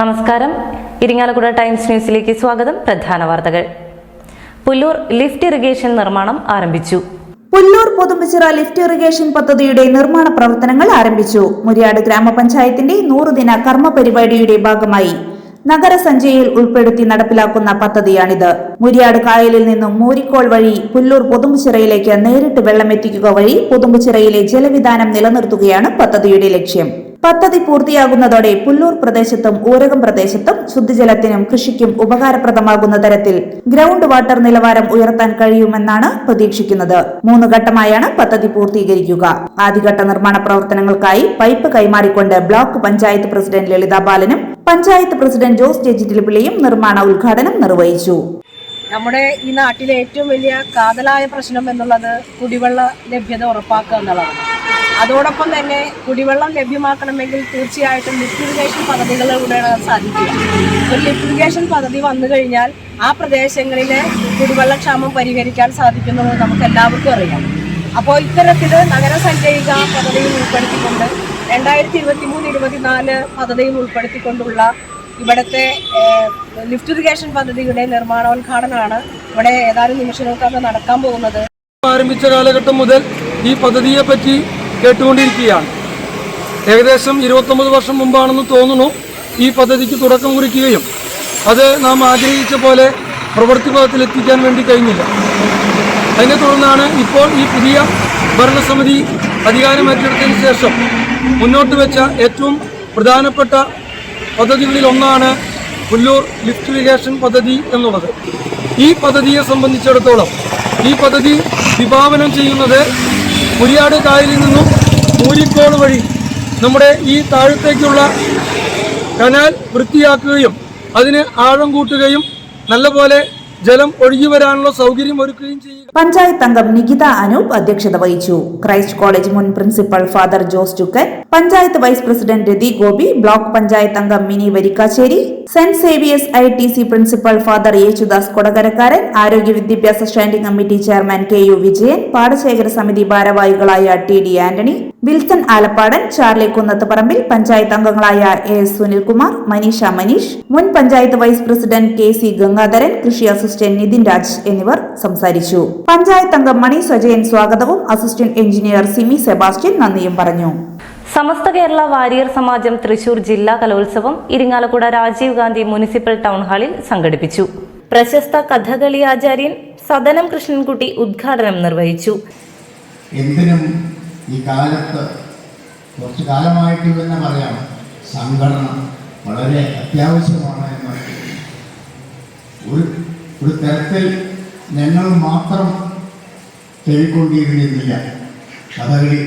നമസ്കാരം. ഇരിങ്ങാലക്കുട ടൈംസ് ന്യൂസിലേക്ക് സ്വാഗതം. പ്രധാന വാർത്തകൾ. പുല്ലൂർ ലിഫ്റ്റ് ഇറിഗേഷൻ നിർമ്മാണം ആരംഭിച്ചു. പുല്ലൂർ പുതുമ്പിച്ചിറ ലിഫ്റ്റ് ഇറിഗേഷൻ പദ്ധതിയുടെ നിർമ്മാണ പ്രവർത്തനങ്ങൾ ആരംഭിച്ചു. മുരിയാട് ഗ്രാമപഞ്ചായത്തിന്റെ നൂറുദിന കർമ്മ പരിപാടിയുടെ ഭാഗമായി നഗരസഞ്ചയിൽ ഉൾപ്പെടുത്തി നടപ്പിലാക്കുന്ന പദ്ധതിയാണിത്. മുരിയാട് കായലിൽ നിന്നും മൂരിക്കോൾ വഴി പുല്ലൂർ പുതുമ്പിച്ചിറയിലേക്ക് നേരിട്ട് വെള്ളമെത്തിക്കുക വഴി പുതുമ്പിച്ചിറയിലെ ജലവിധാനം നിലനിർത്തുകയാണ് പദ്ധതിയുടെ ലക്ഷ്യം. പദ്ധതി പൂർത്തിയാകുന്നതോടെ പുല്ലൂർ പ്രദേശത്തും ഊരകം പ്രദേശത്തും ശുദ്ധജലത്തിനും കൃഷിക്കും ഉപകാരപ്രദമാകുന്ന തരത്തിൽ ഗ്രൗണ്ട് വാട്ടർ നിലവാരം ഉയർത്താൻ കഴിയുമെന്നാണ് പ്രതീക്ഷിക്കുന്നത്. മൂന്ന് ഘട്ടമായാണ് പദ്ധതി പൂർത്തീകരിക്കുക. ആദ്യഘട്ട നിർമ്മാണ പ്രവർത്തനങ്ങൾക്കായി പൈപ്പ് കൈമാറിക്കൊണ്ട് ബ്ലോക്ക് പഞ്ചായത്ത് പ്രസിഡന്റ് ലളിത ബാലനും പഞ്ചായത്ത് പ്രസിഡന്റ് ജോസ് ജെജിറ്റിൽപിള്ളിയും നിർമ്മാണ ഉദ്ഘാടനം നിർവഹിച്ചു. നമ്മുടെ ഈ നാട്ടിലെ ഏറ്റവും വലിയ കാതലായ പ്രശ്നം എന്നുള്ളത് കുടിവെള്ള ലഭ്യത ഉറപ്പാക്കുക എന്നുള്ളതാണ്. അതോടൊപ്പം തന്നെ കുടിവെള്ളം ലഭ്യമാക്കണമെങ്കിൽ തീർച്ചയായിട്ടും ലിഫ്റ്റ് ഇറിഗേഷൻ പദ്ധതികളിലൂടെയാണ് അത് സാധിക്കുക. ഒരു ലിഫ്റ്റ് ഇറിഗേഷൻ പദ്ധതി വന്നു കഴിഞ്ഞാൽ ആ പ്രദേശങ്ങളിലെ കുടിവെള്ളക്ഷാമം പരിഹരിക്കാൻ സാധിക്കുന്നു നമുക്ക് എല്ലാവർക്കും അറിയാം. അപ്പോൾ ഇത്തരത്തിൽ നഗരസഞ്ചയിക പദ്ധതിയിൽ ഉൾപ്പെടുത്തിക്കൊണ്ട് രണ്ടായിരത്തി ഇരുപത്തി മൂന്ന് ഇരുപത്തിനാല് പദ്ധതിയിൽ ഉൾപ്പെടുത്തിക്കൊണ്ടുള്ള ഇവിടുത്തെ ലിഫ്റ്റ് ഇറിഗേഷൻ പദ്ധതിയുടെ നിർമ്മാണോദ്ഘാടനമാണ് ഇവിടെ ഏതാനും നിമിഷങ്ങൾക്കകം നടക്കാൻ പോകുന്നത്. ആരംഭിച്ച കാലഘട്ടം മുതൽ ഈ പദ്ധതിയെ പറ്റി കേട്ടുകൊണ്ടിരിക്കുകയാണ്. ഏകദേശം ഇരുപത്തൊമ്പത് വർഷം മുമ്പാണെന്ന് തോന്നുന്നു ഈ പദ്ധതിക്ക് തുടക്കം കുറിക്കുകയും അത് നാം ആഗ്രഹിച്ച പോലെ പ്രവൃത്തി പദത്തിലെത്തിക്കാൻ വേണ്ടി കഴിഞ്ഞില്ല. അതിനെ തുടർന്നാണ് ഇപ്പോൾ ഈ പുതിയ ഭരണസമിതി അധികാരം ഏറ്റെടുത്തതിന് ശേഷം മുന്നോട്ട് വെച്ച ഏറ്റവും പ്രധാനപ്പെട്ട പദ്ധതികളിൽ ഒന്നാണ് പുല്ലൂർ ലിഫ്റ്റ് ഇറിഗേഷൻ പദ്ധതി എന്നുള്ളത്. ഈ പദ്ധതിയെ സംബന്ധിച്ചിടത്തോളം ഈ പദ്ധതി വിഭാവനം ചെയ്യുന്നത് മുരിയാട് കായലിൽ നിന്നും മൂരിക്കോട് വഴി നമ്മുടെ ഈ താഴത്തേക്കുള്ള കനാൽ വൃത്തിയാക്കുകയും അതിന് ആഴം കൂട്ടുകയും നല്ലപോലെ ജലം ഒഴുകി വരാനുള്ള സൗകര്യം ഒരുക്കുകയും ചെയ്യുക. പഞ്ചായത്ത് അംഗം നികിത അനൂപ് അധ്യക്ഷത വഹിച്ചു. ക്രൈസ്റ്റ് കോളേജ് മുൻ principal father Jose Chukkan panchayat vice president Rathi Gopi block panchayat അംഗം Mini Varikkassery Saint Xavier's I T C principal father Yesudas കൊടകരക്കാരൻ ആരോഗ്യ വിദ്യാഭ്യാസ standing committee chairman K U Vijayan പാടശേഖര സമിതി ഭാരവാഹികളായ T D Antony Wilson Alappadan Charlie Kunnathuparambil panchayat അംഗങ്ങളായ A S Sunilkumar Manisha Manish മുൻ panchayat vice president K C Gangadharan കൃഷി assistant Nitin Raj എന്നിവർ സംസാരിച്ചു. പഞ്ചായത്ത് അംഗം മണി സജയൻ സ്വാഗതവും അസിസ്റ്റന്റ് എഞ്ചിനീയർ സിമി സെബാസ്റ്റ്യൻ നന്ദിയും പറഞ്ഞു. സമസ്ത കേരള വാരിയർ സമാജം തൃശൂർ ജില്ലാ കലോത്സവം ഇരിങ്ങാലക്കുട രാജീവ് ഗാന്ധി മുനിസിപ്പൽ ടൗൺ ഹാളിൽ സംഘടിപ്പിച്ചു. പ്രശസ്ത കഥകളി ആചാര്യൻ സദനം കൃഷ്ണൻകുട്ടി ഉദ്ഘാടനം നിർവഹിച്ചു. എന്തിനും ഈ കാലത്ത് കുറച്ചു കാലമായിട്ട് തന്നെ പറയാം. സംഘടന വളരെ അത്യാവശ്യമാണ് എന്ന് ഒരു ഒരു തരത്തിൽ ഞങ്ങൾ മാത്രം ചെവിക്കൊണ്ടിരുന്നില്ല കഥകളി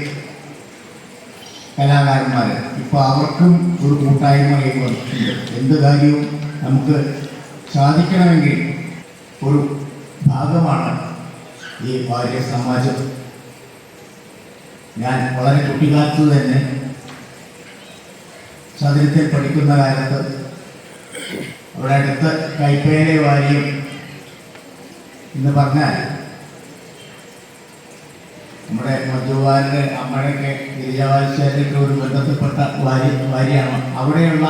കലാകാരന്മാർ ഇപ്പോൾ അവർക്കും ഒരു കൂട്ടായ്മയായി വന്നിട്ടുണ്ട്. എന്ത് കാര്യവും നമുക്ക് സാധിക്കണമെങ്കിൽ ഒരു ഭാഗമാണ് ഈ ഭാര്യ സമാജം. ഞാൻ വളരെ കുട്ടിക്കാലത്ത് തന്നെ സദനത്തിൽ പഠിക്കുന്ന കാലത്ത് അവിടെ അടുത്ത് കൈപ്പേരെ വാരിയും എന്ന് പറഞ്ഞാൽ നമ്മുടെ മധുവാലിന്റെ അമ്മയൊക്കെ ഗിരിജാവാലിശ്ശേരിയൊക്കെ ഒരു ബന്ധത്തിൽപ്പെട്ട വാരി വാരിയാണ്. അവിടെയുള്ള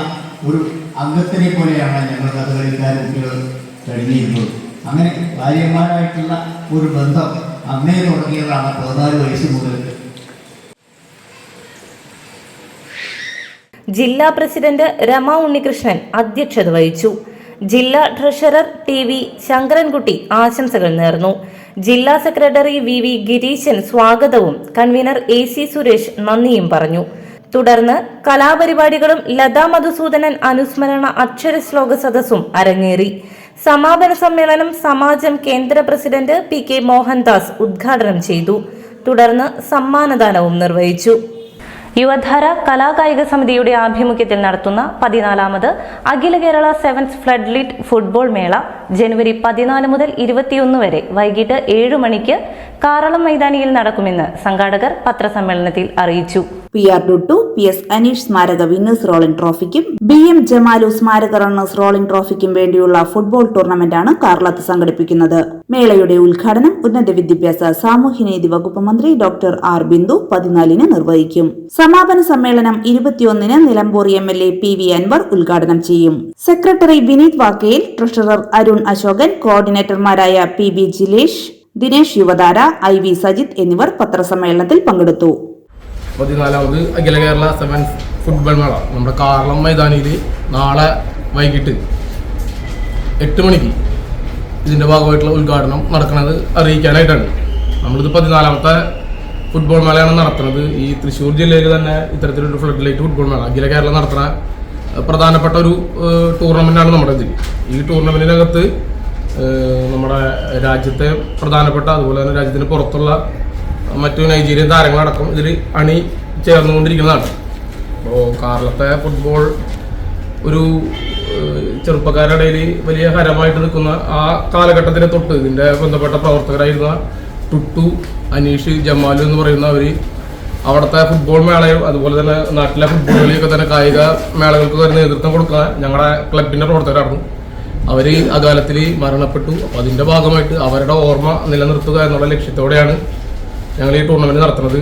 ഒരു അംഗത്തിനെ പോലെയാണ് ഞങ്ങൾ കഥകളിക്കാർ കുട്ടികൾ കഴിഞ്ഞിരുന്നത്. അങ്ങനെ ഭാര്യമാരായിട്ടുള്ള ഒരു ബന്ധം അന്നേ തുടങ്ങിയതാണ് പതിനാല് വയസ്സ് മുതൽ. ജില്ലാ പ്രസിഡന്റ് രമ ഉണ്ണികൃഷ്ണൻ അധ്യക്ഷത വഹിച്ചു. ജില്ലാ ട്രഷറർ ടി വി ശങ്കരൻകുട്ടി ആശംസകൾ നേർന്നു. ജില്ലാ സെക്രട്ടറി വി വി ഗിരീശൻ സ്വാഗതവും കൺവീനർ എ സി സുരേഷ് നന്ദിയും പറഞ്ഞു. തുടർന്ന് കലാപരിപാടികളും ലതാ മധുസൂദനൻ അനുസ്മരണ അക്ഷര ശ്ലോക സദസ്സും അരങ്ങേറി. സമാപന സമ്മേളനം സമാജം കേന്ദ്ര പ്രസിഡന്റ് പി കെ മോഹൻദാസ് ഉദ്ഘാടനം ചെയ്തു. തുടർന്ന് സമ്മാനദാനവും നിർവഹിച്ചു. യുവധാര കലാകായിക സമിതിയുടെ ആഭിമുഖ്യത്തിൽ നടത്തുന്ന പതിനാലാമത് അഖില Kerala sevens flood lit football മേള ജനുവരി പതിനാല് മുതൽ ഇരുപത്തിയൊന്ന് വരെ വൈകിട്ട് ഏഴു മണിക്ക് കാറളം മൈതാനിയിൽ നടക്കുമെന്ന് സംഘാടകർ പത്രസമ്മേളനത്തിൽ അറിയിച്ചു. P R Duttu P S Aneesh സ്മാരക വിന്നേഴ്സ് റോളിംഗ് ട്രോഫിക്കും ബി എം ജമാലു സ്മാരക റണ്ണേഴ്സ് റോളിംഗ് ട്രോഫിക്കും വേണ്ടിയുള്ള ഫുട്ബോൾ ടൂർണമെന്റാണ് കാർലത്ത് സംഘടിപ്പിക്കുന്നത്. മേളയുടെ ഉദ്ഘാടനം ഉന്നത വിദ്യാഭ്യാസ സാമൂഹ്യനീതി വകുപ്പ് മന്ത്രി ഡോക്ടർ ആർ ബിന്ദു പതിനാലിന് നിർവഹിക്കും. സമാപന സമ്മേളനം ഇരുപത്തിയൊന്നിന് Nilambur M L A P V Anvar ഉദ്ഘാടനം ചെയ്യും. Secretary Vineeth Vakkayil treasurer Arun Ashokan കോർഡിനേറ്റർമാരായ P B Jilesh Dinesh Yuvathara I V Sajith എന്നിവർ പത്രസമ്മേളനത്തിൽ പങ്കെടുത്തു. പതിനാലാമത് അഖില കേരള സെവൻസ് ഫുട്ബോൾ മേള. നമ്മുടെ കാർളം മൈതാനിയിൽ നാളെ വൈകിട്ട് എട്ട് മണിക്ക് ഇതിന്റെ ഭാഗമായിട്ടുള്ള ഉദ്ഘാടനം നടക്കുന്നത് അറിയിക്കാനായിട്ടാണ്. നമ്മളിത് പതിനാലാമത്തെ ഫുട്ബോൾ മേളയാണ് നടത്തുന്നത്. ഈ തൃശ്ശൂർ ജില്ലയിൽ തന്നെ ഇത്തരത്തിലൊരു ഫ്ലഡ് ലൈറ്റ് ഫുട്ബോൾ മേള അഖില കേരളം നടത്തുന്ന പ്രധാനപ്പെട്ട ഒരു ടൂർണമെന്റാണ് നമ്മുടെ ഇതിൽ ഈ ടൂർണമെന്റിനകത്ത് നമ്മുടെ രാജ്യത്തെ പ്രധാനപ്പെട്ട അതുപോലെ തന്നെ രാജ്യത്തിന് പുറത്തുള്ള മറ്റു നൈജീരിയൻ താരങ്ങളടക്കം ഇതിൽ അണി ചേർന്നുകൊണ്ടിരിക്കുന്നതാണ്. അപ്പോൾ കാർലത്തെ ഫുട്ബോൾ ഒരു ചെറുപ്പക്കാരുടെ ഇടയിൽ വലിയ ഹരമായിട്ട് നിൽക്കുന്ന ആ കാലഘട്ടത്തിലെ തൊട്ട് ഇതിന്റെ ബന്ധപ്പെട്ട പ്രവർത്തകരായിരുന്ന ടുട്ടു അനീഷ് ജമാലു എന്ന് പറയുന്ന അവർ അവിടുത്തെ ഫുട്ബോൾ മേളയും അതുപോലെ തന്നെ നാട്ടിലെ ഫുട്ബോൾ കളിയൊക്കെ തന്നെ കായിക മേളകൾക്ക് തന്നെ നേതൃത്വം കൊടുക്കുന്ന ഞങ്ങളുടെ ക്ലബിന്റെ പ്രവർത്തകരായിരുന്നു. അവർ അകാലത്തിൽ മരണപ്പെട്ടു. അപ്പോൾ അതിന്റെ ഭാഗമായിട്ട് അവരുടെ ഓർമ്മ നിലനിർത്തുക എന്നുള്ള ലക്ഷ്യത്തോടെയാണ് ഞങ്ങൾ ഈ ടൂർണമെന്റ് നടത്തുന്നത്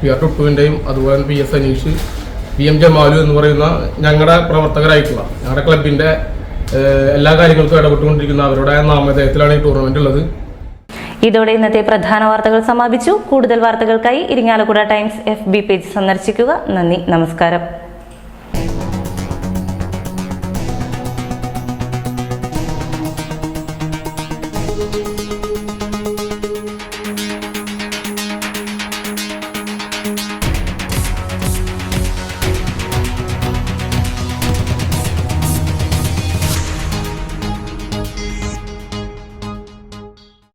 പി ആർ ടുട്ടുവിന്റെയും അതുപോലെ P S Aneesh P M Jamalu എന്ന് പറയുന്ന ഞങ്ങളുടെ പ്രവർത്തകരായിട്ടുള്ള ഞങ്ങളുടെ ക്ലബിന്റെ എല്ലാ കാര്യങ്ങൾക്കും ഇടപെട്ടുകൊണ്ടിരിക്കുന്ന അവരുടെ നാമധേയത്തിലാണ് ഈ ടൂർണമെന്റ് ഉള്ളത്. ഇതോടെ ഇന്നത്തെ പ്രധാന വാർത്തകൾ സമാപിച്ചു. കൂടുതൽ വാർത്തകൾക്കായി Irinjalakuda Times F B page സന്ദർശിക്കുക. നന്ദി നമസ്കാരം.